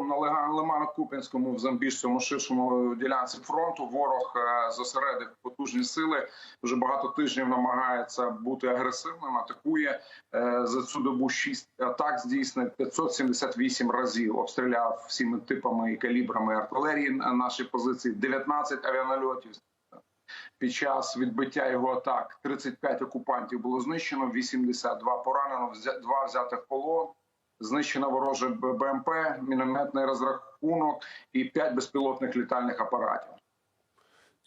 на Лимано-Куп'янському в Замбіжському ширшому ділянці фронту ворог е, зосередив потужні сили. Вже багато тижнів намагається бути агресивним. Атакує Е, за цю добу 6 атак здійснив 578 разів. Обстріляв всіми типами і калібрами артилерії на наші позиції. 19 авіанальотів. Під час відбиття його атак 35 окупантів було знищено, 82 поранено, взя- два взятих в полон. Знищено вороже БМП, мінометний розрахунок і 5 безпілотних літальних апаратів.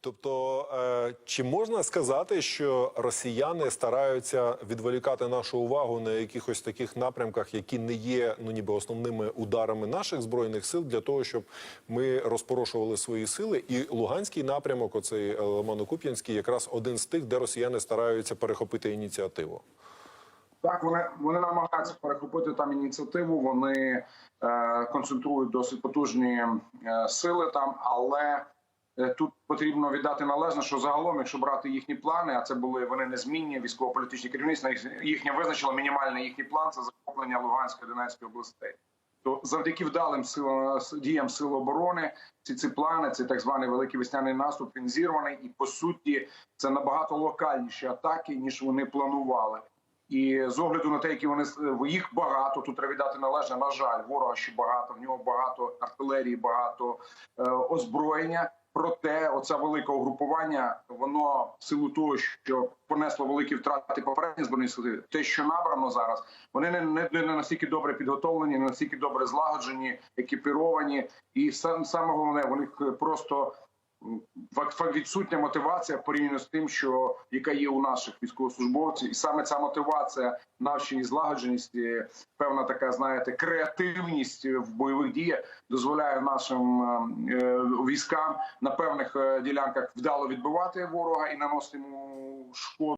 Тобто, е, чи можна сказати, що росіяни стараються відволікати нашу увагу на якихось таких напрямках, які не є ну ніби основними ударами наших збройних сил, для того, щоб ми розпорошували свої сили? І Луганський напрямок, оцей е, Лимано-Куп'янський, якраз один з тих, де росіяни стараються перехопити ініціативу. Так, вони вони намагаються перехопити там ініціативу. Вони е, концентрують досить потужні е, сили там, але е, тут потрібно віддати належне, що загалом, якщо брати їхні плани, а це були вони незмінні військово-політичні керівництва, їх- їхнє визначило мінімальний їхній план це захоплення Луганської Донецької областей. То завдяки вдалим силам діям сил оборони, ці ці плани, цей так званий великий весняний наступ, він зірваний, і по суті це набагато локальніші атаки ніж вони планували. І з огляду на те, які вони їх багато, тут треба віддати належне. На жаль, ворога ще багато. В нього багато артилерії, багато е, озброєння. Проте, оце велике угрупування, воно в силу того, що понесло великі втрати попередні збройні сили, те, що набрано зараз, вони не, не, не настільки добре підготовлені, не настільки добре злагоджені, екіпіровані, і сам саме головне, них просто відсутня мотивація порівняно з тим, що яка є у наших військовослужбовців, і саме ця мотивація, навчені злагодженість, певна така, знаєте, креативність в бойових діях дозволяє нашим е, е, військам на певних е, ділянках вдало відбивати ворога і наносити йому шкоду.